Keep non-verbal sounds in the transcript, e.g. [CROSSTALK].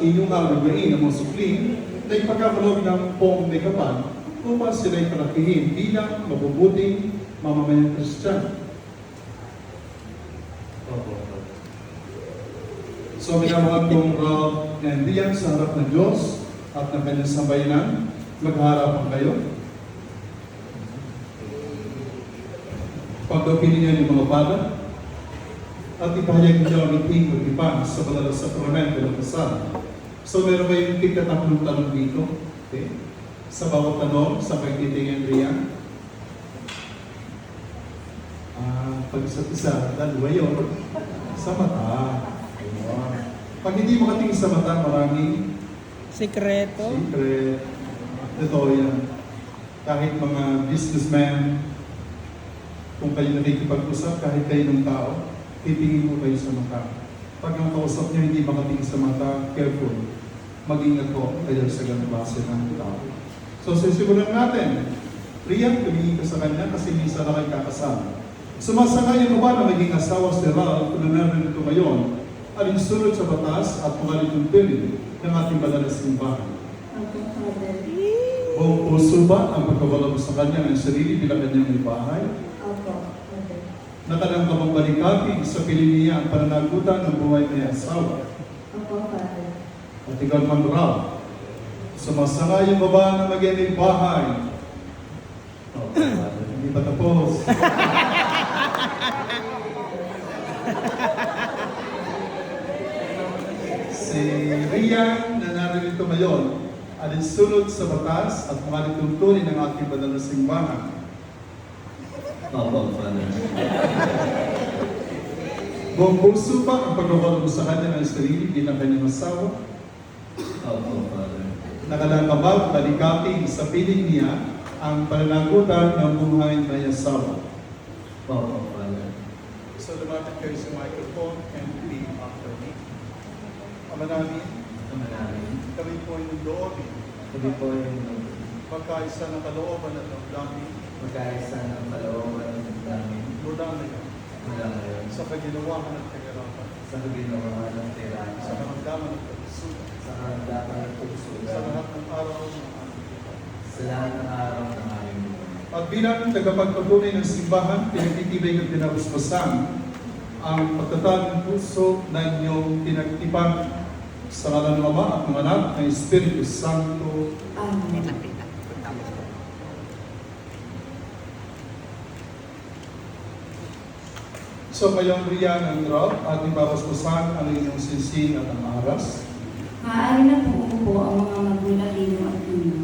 inyong alagain ang mga supling na ipagkakaloob ng pong may kapal upang sila'y palakihin bilang mabubuting mamamayang Kristiyano. So, minamahal kong Rob and Rian sa harap ng Diyos at ng kanyang sambayanan, magharapan kayo. Pagdapinin niyo yung mga bala at ipahayag niyo ang iting magdipan sa banal sa sakramento ng kasal. So, meron kayong tigtatatlong tanong dito. Okay? Sa bawat tanong, sa pagtitingin Rian. Ah, pag isa't isa, dalawa yun. Sa mata. Ayun. Pag hindi makatingin sa mata, maraming Sikreto. secret. Ito yan. Kahit mga businessmen, kung kayo nakikipag-usap, kahit kayo ng tao, titingin mo kayo sa mata. Pag ang kausap niyo hindi makatingin sa mata, careful. Mag-ingat po kayo sa ganung klase ng tao. So, sisimulan natin. Riyan, tumingin ka sa kanya kasi minsan na kayo kakasama. Sumasakay mo ba na maging asawa si Ralph kung nanarin ito ngayon? Alinsunod sa batas at pangalituntulin ng ating banal na simbahan. Buong puso ba ang pagkawala mo sa kanya ng sarili bilang kanyang may bahay? Opo, Father. Nakalang ka bang balikati sa piling niya ang pananagutan ng buhay may asawa? Opo, Father. At ikaw man raw, sumasangay yung baba na maging may bahay. Oh, hindi pa tapos. [LAUGHS] si Rian na naririto ngayon, alinsunod sa batas at mga lituntunin ng ating banal na simbahan. Opo, Father. Buong puso ba ang pagkawala mo sa kanya ng sarili bilang kanyang asawa? Opo, Father. Nakalalabag, balikati sa piling niya ang pananagutan ng buhay may asawa. Opo, Father. So lumapit kayo sa microphone and repeat after me. Ama namin, Ama namin, kami po ay nagloobin, kami po yung magkaisa ng kalooban at ng daming magkaisa ng kalooban namin mula ngayon mula ngayon sa kaginawahan at kagarapan, sa ginawa ng sa tirana, karamdaman at pagsusulat, sa karamdaman ng puso, sa lahat ng araw ng aming buhay. sa lahat ng araw ng aming buhay. At bilang tagapagpatunay ng simbahan, pinagtitibay ng pinapuspasan ang pagtatag ng puso na inyong pinagtipan. Sa ngalan ng Ama at ng Anak ng Espiritu Santo. Amen. So kayong Rian and Rob, ating babasbasan ang inyong sinsin at ang aras. Maaari na po upo ang mga magulang ninyo at ninyo.